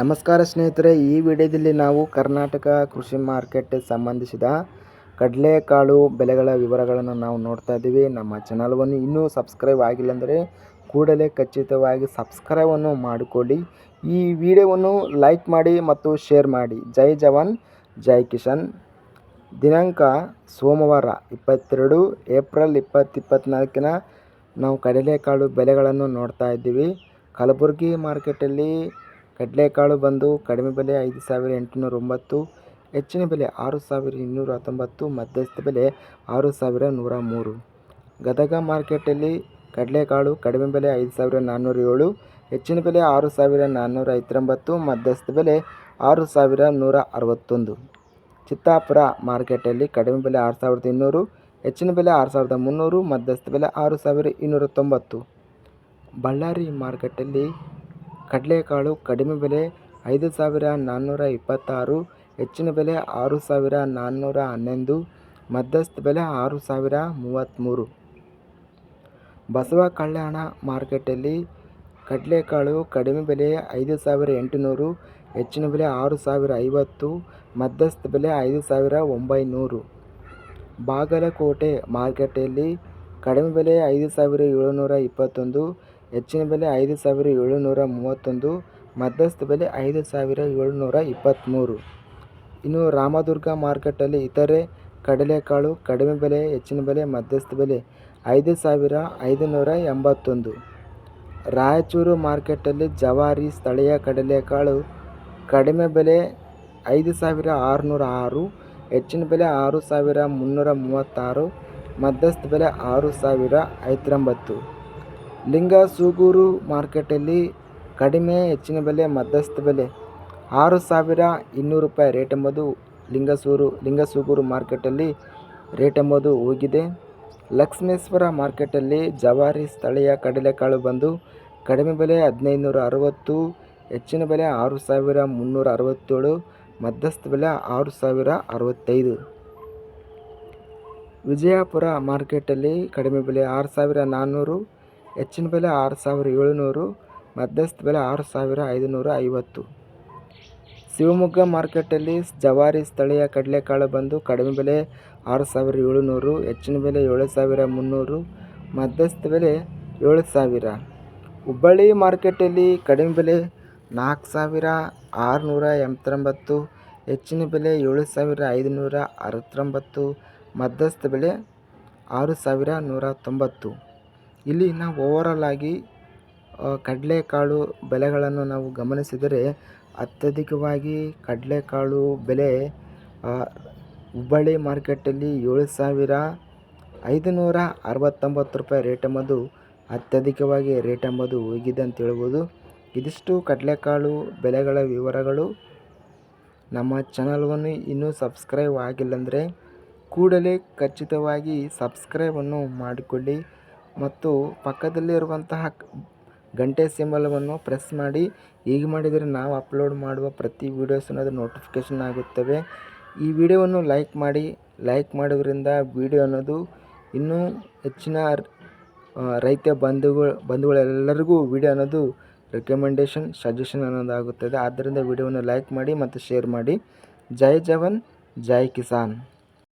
ನಮಸ್ಕಾರ ಸ್ನೇಹಿತರೆ, ಈ ವಿಡಿಯೋದಲ್ಲಿ ನಾವು ಕರ್ನಾಟಕ ಕೃಷಿ ಮಾರ್ಕೆಟ್ ಸಂಬಂಧಿಸಿದ ಕಡಲೆಕಾಳು ಬೆಲೆಗಳ ವಿವರಗಳನ್ನು ನಾವು ನೋಡ್ತಾ ಇದ್ದೀವಿ. ನಮ್ಮ ಚಾನಲ್ವನ್ನು ಇನ್ನೂ ಸಬ್ಸ್ಕ್ರೈಬ್ ಆಗಿಲ್ಲ ಅಂದರೆ ಕೂಡಲೇ ಖಚಿತವಾಗಿ ಸಬ್ಸ್ಕ್ರೈಬನ್ನು ಮಾಡಿಕೊಳ್ಳಿ. ಈ ವಿಡಿಯೋವನ್ನು ಲೈಕ್ ಮಾಡಿ ಮತ್ತು ಶೇರ್ ಮಾಡಿ. ಜೈ ಜವಾನ್, ಜೈ ಕಿಶನ್. ದಿನಾಂಕ ಸೋಮವಾರ, ಇಪ್ಪತ್ತೆರಡು ಏಪ್ರಿಲ್ ಇಪ್ಪತ್ತು ಇಪ್ಪತ್ತ್ನಾಲ್ಕಿನ ನಾವು ಕಡಲೆಕಾಳು ಬೆಲೆಗಳನ್ನು ನೋಡ್ತಾ ಇದ್ದೀವಿ. ಕಲಬುರಗಿ ಮಾರ್ಕೆಟಲ್ಲಿ ಕಡಲೆಕಾಳು ಬಂದು ಕಡಿಮೆ ಬೆಲೆ ಐದು ಸಾವಿರ ಎಂಟುನೂರ ಒಂಬತ್ತು, ಹೆಚ್ಚಿನ ಬೆಲೆ ಆರು ಸಾವಿರ ಇನ್ನೂರ ಹತ್ತೊಂಬತ್ತು, ಮಧ್ಯಸ್ಥ ಬೆಲೆ ಆರು ಸಾವಿರ ನೂರ ಮೂರು. ಗದಗ ಮಾರ್ಕೆಟಲ್ಲಿ ಕಡಲೆಕಾಳು ಕಡಿಮೆ ಬೆಲೆ ಐದು ಸಾವಿರ ನಾನ್ನೂರ ಏಳು, ಹೆಚ್ಚಿನ ಬೆಲೆ ಆರು ಸಾವಿರ ನಾನ್ನೂರ ಐವತ್ತೊಂಬತ್ತು, ಮಧ್ಯಸ್ಥ ಬೆಲೆ ಆರು ಸಾವಿರ ನೂರ ಅರವತ್ತೊಂದು. ಚಿತ್ತಾಪುರ ಮಾರ್ಕೆಟಲ್ಲಿ ಕಡಿಮೆ ಬೆಲೆ ಆರು ಸಾವಿರದ ಇನ್ನೂರು, ಹೆಚ್ಚಿನ ಬೆಲೆ ಆರು ಸಾವಿರದ ಮುನ್ನೂರು, ಮಧ್ಯಸ್ಥ ಬೆಲೆ ಆರು ಸಾವಿರ ಇನ್ನೂರ ತೊಂಬತ್ತು. ಬಳ್ಳಾರಿ ಮಾರ್ಕೆಟಲ್ಲಿ ಕಡಲೆಕಾಳು ಕಡಿಮೆ ಬೆಲೆ ಐದು ಸಾವಿರ ನಾನ್ನೂರ ಇಪ್ಪತ್ತಾರು, ಹೆಚ್ಚಿನ ಬೆಲೆ ಆರು ಸಾವಿರ ನಾನ್ನೂರ ಹನ್ನೊಂದು, ಮಧ್ಯಸ್ಥ ಬೆಲೆ ಆರು ಸಾವಿರ ಮೂವತ್ತ್ಮೂರು. ಬಸವ ಕಲ್ಯಾಣ ಮಾರ್ಕೆಟಲ್ಲಿ ಕಡಲೆಕಾಳು ಕಡಿಮೆ ಬೆಲೆ ಐದು ಸಾವಿರ ಎಂಟುನೂರು, ಹೆಚ್ಚಿನ ಬೆಲೆ ಆರು ಸಾವಿರ ಐವತ್ತು, ಮಧ್ಯಸ್ಥ ಬೆಲೆ ಐದು ಸಾವಿರ ಒಂಬೈನೂರು. ಬಾಗಲಕೋಟೆ ಮಾರ್ಕೆಟಲ್ಲಿ ಕಡಿಮೆ ಬೆಲೆ ಐದು ಸಾವಿರ ಏಳುನೂರ ಇಪ್ಪತ್ತೊಂದು ಹೆಚ್ಚಿನ ಬೆಲೆ ಐದು ಸಾವಿರ ಏಳುನೂರ ಮೂವತ್ತೊಂದು, ಮಧ್ಯಸ್ಥ ಬೆಲೆ ಐದು ಸಾವಿರ ಏಳುನೂರ ಇಪ್ಪತ್ತ್ಮೂರು. ಇನ್ನು ರಾಮದುರ್ಗ ಮಾರ್ಕೆಟಲ್ಲಿ ಇತರೆ ಕಡಲೆಕಾಳು ಕಡಿಮೆ ಬೆಲೆ, ಹೆಚ್ಚಿನ ಬೆಲೆ, ಮಧ್ಯಸ್ಥ ಬೆಲೆ ಐದು ಸಾವಿರ ಐದುನೂರ ಎಂಬತ್ತೊಂದು. ರಾಯಚೂರು ಮಾರ್ಕೆಟಲ್ಲಿ ಜವಾರಿ ಸ್ಥಳೀಯ ಕಡಲೆಕಾಳು ಕಡಿಮೆ ಬೆಲೆ ಐದು ಸಾವಿರ ಆರುನೂರ ಆರು, ಹೆಚ್ಚಿನ ಬೆಲೆ ಆರು ಸಾವಿರ ಮುನ್ನೂರ ಮೂವತ್ತಾರು, ಮಧ್ಯಸ್ಥ ಬೆಲೆ ಆರು ಸಾವಿರ ಐವತ್ತೊಂಬತ್ತು ಲಿಂಗಸೂಗೂರು ಮಾರ್ಕೆಟಲ್ಲಿ ಕಡಿಮೆ ಹೆಚ್ಚಿನ ಬೆಲೆ ಮಧ್ಯಸ್ಥ ಬೆಲೆ. ಆರು ಸಾವಿರ ಇನ್ನೂರು ರೂಪಾಯಿ ರೇಟ್ ಎಂಬುದು ಲಿಂಗಸೂರು ಲಿಂಗಸೂಗೂರು ಮಾರ್ಕೆಟಲ್ಲಿ ರೇಟ್ ಎಂಬುದು ಹೋಗಿದೆ. ಲಕ್ಷ್ಮೇಶ್ವರ ಮಾರ್ಕೆಟಲ್ಲಿ ಜವಾರಿ ಸ್ಥಳೀಯ ಕಡಲೆಕಾಳು ಬಂದು ಕಡಿಮೆ ಬೆಲೆ ಹದಿನೈದುನೂರ ಅರವತ್ತು, ಹೆಚ್ಚಿನ ಬೆಲೆ ಆರು ಸಾವಿರ ಮುನ್ನೂರ ಅರವತ್ತೇಳು ಮಧ್ಯಸ್ಥ ಬೆಲೆ ಆರು ಸಾವಿರ ಅರವತ್ತೈದು. ವಿಜಯಪುರ ಮಾರ್ಕೆಟಲ್ಲಿ ಕಡಿಮೆ ಬೆಲೆ ಆರು ಸಾವಿರ ನಾನ್ನೂರು ಹೆಚ್ಚಿನ ಬೆಲೆ ಆರು ಸಾವಿರ ಏಳುನೂರು, ಮಧ್ಯಸ್ಥ ಬೆಲೆ ಆರು ಸಾವಿರ ಐದುನೂರ ಐವತ್ತು. ಶಿವಮೊಗ್ಗ ಮಾರ್ಕೆಟಲ್ಲಿ ಜವಾರಿ ಸ್ಥಳೀಯ ಕಡಲೆಕಾಳು ಬಂದು ಕಡಿಮೆ ಬೆಲೆ ಆರು ಸಾವಿರ ಏಳುನೂರು, ಹೆಚ್ಚಿನ ಬೆಲೆ ಏಳು ಸಾವಿರ ಮುನ್ನೂರು, ಮಧ್ಯಸ್ಥ ಬೆಲೆ ಏಳು ಸಾವಿರ. ಹುಬ್ಬಳ್ಳಿ ಮಾರ್ಕೆಟಲ್ಲಿ ಕಡಿಮೆ ಬೆಲೆ ನಾಲ್ಕು ಸಾವಿರ ಆರುನೂರ ಎಂಬತ್ತೊಂಬತ್ತು, ಹೆಚ್ಚಿನ ಬೆಲೆ ಏಳು ಸಾವಿರ ಐದುನೂರ ಅರವತ್ತೊಂಬತ್ತು, ಮಧ್ಯಸ್ಥ ಬೆಲೆ ಆರು ಸಾವಿರ ನೂರ ತೊಂಬತ್ತು. ಇಲ್ಲಿ ನಾವು ಓವರಾಲ್ ಆಗಿ ಕಡಲೆಕಾಳು ಬೆಲೆಗಳನ್ನು ನಾವು ಗಮನಿಸಿದರೆ ಅತ್ಯಧಿಕವಾಗಿ ಕಡಲೆಕಾಳು ಬೆಲೆ ಹುಬ್ಬಳ್ಳಿ ಮಾರ್ಕೆಟಲ್ಲಿ ಏಳು ಸಾವಿರ ಐದುನೂರ ಅರವತ್ತೊಂಬತ್ತು ರೂಪಾಯಿ ರೇಟ್ ಎಂಬುದು ಅತ್ಯಧಿಕವಾಗಿ ರೇಟ್ ಎಂಬುದು ಹೋಗಿದೆ ಅಂತ ಹೇಳ್ಬೋದು. ಇದಿಷ್ಟು ಕಡಲೆಕಾಳು ಬೆಲೆಗಳ ವಿವರಗಳು. ನಮ್ಮ ಚಾನಲ್ವನ್ನು ಇನ್ನೂ ಸಬ್ಸ್ಕ್ರೈಬ್ ಆಗಿಲ್ಲಂದರೆ ಕೂಡಲೇ ಖಚಿತವಾಗಿ ಸಬ್ಸ್ಕ್ರೈಬನ್ನು ಮಾಡಿಕೊಳ್ಳಿ. ಮತ್ತು ಪಕ್ಕದಲ್ಲಿ ಇರುವಂತಹ ಗಂಟೆ ಸಿಂಬಲವನ್ನು ಪ್ರೆಸ್ ಮಾಡಿ, ಹೀಗೆ ಮಾಡಿದರೆ ನಾವು ಅಪ್ಲೋಡ್ ಮಾಡುವ ಪ್ರತಿ ವೀಡಿಯೋಸ್ ಅನ್ನೋದು ನೋಟಿಫಿಕೇಷನ್ ಆಗುತ್ತವೆ. ಈ ವಿಡಿಯೋವನ್ನು ಲೈಕ್ ಮಾಡಿ, ಲೈಕ್ ಮಾಡೋದ್ರಿಂದ ವಿಡಿಯೋ ಅನ್ನೋದು ಇನ್ನೂ ಹೆಚ್ಚಿನ ರೈತ ಬಂಧುಗಳು, ಬಂಧುಗಳೆಲ್ಲರಿಗೂ ವಿಡಿಯೋ ಅನ್ನೋದು ರೆಕಮೆಂಡೇಷನ್, ಸಜೆಷನ್ ಅನ್ನೋದಾಗುತ್ತದೆ. ಆದ್ದರಿಂದ ವಿಡಿಯೋವನ್ನು ಲೈಕ್ ಮಾಡಿ ಮತ್ತು ಶೇರ್ ಮಾಡಿ. ಜೈ ಜವಾನ್, ಜೈ ಕಿಸಾನ್.